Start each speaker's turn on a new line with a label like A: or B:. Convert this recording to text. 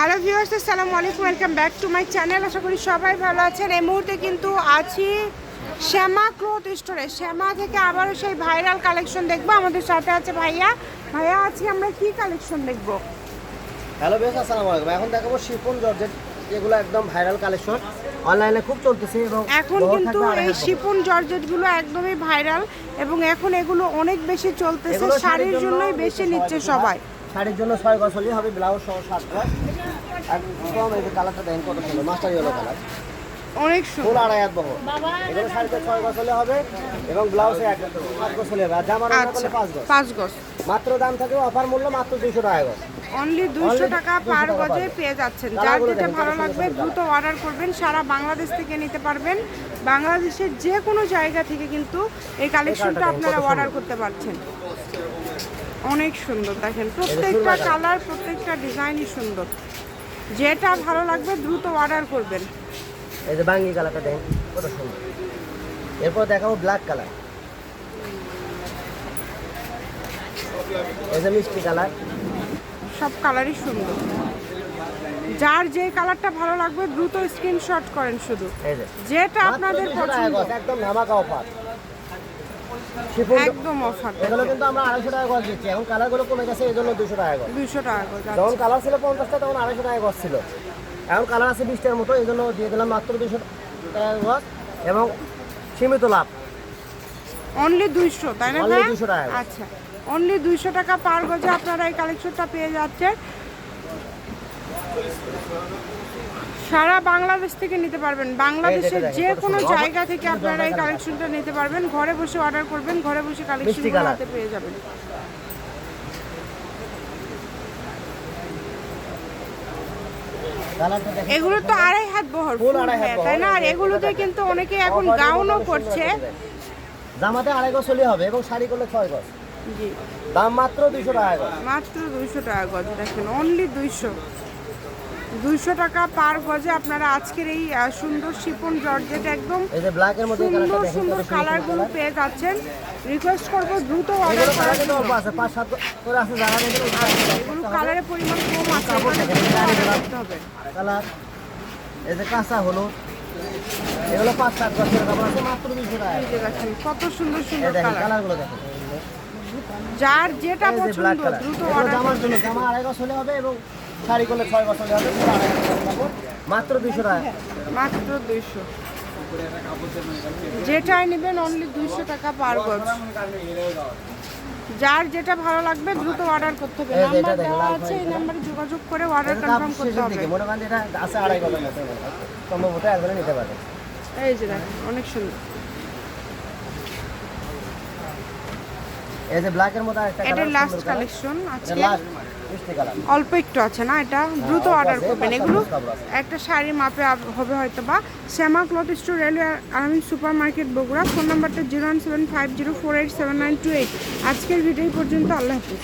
A: Hello viewers আসসালামু আলাইকুম welcome back to my channel আশা করি সবাই ভালো আছেন। এই মুহূর্তে কিন্তু আছি শ্যামা ক্লোথ স্টোরে। শ্যামা থেকে আবারও সেই ভাইরাল কালেকশন দেখব। আমাদের সাথে আছে ভাইয়া। ভাইয়া আজকে আমরা কি কালেকশন দেখব?
B: হ্যালো বেশ আসসালামু আলাইকুম এখন দেখাবো শিফন জর্জেট। এগুলো একদম ভাইরাল কালেকশন অনলাইনে খুব চলতেছে এবং
A: এখন কিন্তু এই। শিপন জর্জেটগুলো একদমই ভাইরাল এবং এখন এগুলো অনেক বেশি চলতেছে। শাড়ির জন্যই বেশি নিচ্ছে সবাই।
B: শাড়ির জন্য ছয় গজ হলেই হবে ব্লাউজ সহ সাত গজ। একদম এই যে কালারটা দেখেন কত সুন্দর মাস্টার ইয়েলো কালার
A: অনেক
B: ফুল
A: সুন্দর
B: আড়াই হাত বহর। এগুলো শাড়িতে ছয় গজ হলে হবে এবং ব্লাউজে এক সাত গজ হলে হবে আর জামার রান্না
A: আচ্ছা
B: পাঁচ গজ।
A: পাঁচ গজ।
B: মাত্র দাম থাকে অফার মূল্য মাত্র দুইশো টাকা গজ।
A: অনলি
B: Only
A: টাকা পার গজে পেয়ে যাচ্ছেন। যার যেটা ভালো লাগবে দ্রুত অর্ডার করবেন সারা বাংলাদেশ থেকে নিতে পারবেন। বাংলাদেশের যে কোনো জায়গা থেকে কিন্তু এই কালেকশনটা আপনারা অর্ডার করতে পারছেন। অনেক সুন্দর দেখেন। প্রত্যেকটা কালার প্রত্যেকটা ডিজাইনই সুন্দর। যেটা ভালো লাগবে দ্রুত অর্ডার করবেন।
B: এই যে বাঙ্গি কালারটা দেখেন কত সুন্দর। এরপর দেখাবো ব্ল্যাক কালার। এই যে মিষ্টি কালার।
A: সব কালারই সুন্দর। যার যে কালারটা ভালো লাগবে দ্রুত স্ক্রিনশট করেন শুধু।
B: এই যে।
A: যেটা আপনাদের
B: 200
A: পছন্দ।
B: একদম ধামাকা অফার
A: একদম অফার
B: এগুলো কিন্তু আমরা আড়াইশো টাকা গজ দিচ্ছি। এখন কালারগুলো কমে গেছে এই জন্য দুশো টাকা গজ
A: দুইশো টাকা করে
B: যখন কালার ছিল পঞ্চাশটা তখন আড়াইশো টাকা গজ ছিল। এখন কালার আছে বিশটার মতো এই জন্য দিয়ে দিলাম মাত্র দুশো টাকা গজ এবং সীমিত লাভ।
A: অনলি দুইশো তাই না?
B: 200 টাকা।
A: আচ্ছা। অনলি দুইশো টাকা পার গজে আপনারা এই কালেকশনটা পেয়ে যাচ্ছেন। সারা বাংলাদেশ থেকে নিতে পারবেন। বাংলাদেশের যে কোনো জায়গা থেকে আপনারা এই কালেকশনটা নিতে পারবেন। ঘরে বসে অর্ডার করবেন ঘরে বসে কালেকশন
B: colour।
A: হাতে পেয়ে যাবেন। এগুলো তো আড়াই হাত বহর হ্যাঁ, তাই না? আর
B: বহর।
A: এগুলোতে কিন্তু অনেকে এখন গাউনও করছে।
B: করে জামাতে আড়াই গজ হলে হবে এবং শাড়ি করলে ছয় গজ। দাম মাত্র দুশো টাকা
A: মাত্র দুইশো টাকা গজ দেখেন অনলি দুইশো। দুইশো টাকা পার গজে আপনারা আজকের এই সুন্দর শিপন জর্জেট একদম সুন্দর সুন্দর কালারগুলো
B: কালার
A: পেয়ে যাচ্ছেন। রিকোয়েস্ট করব দ্রুত অর্ডার করার
B: দেখেন
A: এগুলো কালারের পরিমাণ কম আছে
B: কালার এই যে কাঁচা হলুদ এগুলো পাঁচ সাত বছরের কাপড় আছে মাত্র দুশো টাকা।
A: কত সুন্দর সুন্দর
B: কালারগুলো দেখেন।
A: যার যেটা পছন্দ দ্রুত অর্ডার
B: জামার জন্য জামা আড়াই গজ হলে হবে এবং শাড়ি করলে ছয় কাপড় মাত্র দুশো টাকা।
A: মাত্র দুইশো। যেটাই নেবেন অনলি দুইশো টাকা পার গজ যার যেটা ভালো লাগবে দ্রুত অর্ডার করতে হবে। নাম্বার দেওয়া আছে এই। নাম্বারে যোগাযোগ করে অর্ডার কনফার্ম করতে হবে।
B: মনে করেন এটা আছে আড়াই হয়। সম্ভবত একবারে নিতে পারে।
A: এই যে দেখেন অনেক সুন্দর।
B: এই যে ব্ল্যাকের মধ্যে একটা
A: এটা লাস্ট কালেকশন আজকে। অল্প একটু আছে না? এটা দ্রুত অর্ডার করবেন। এগুলো। একটা শাড়ি মাপে হবে হয়তো বা Shyama cloth store railway Aramin super market Bogura. Phone নাম্বারটা zero one seven five zero four eight seven nine two eight. আজকের ভিডিও পর্যন্ত। আল্লাহ হাফিজ।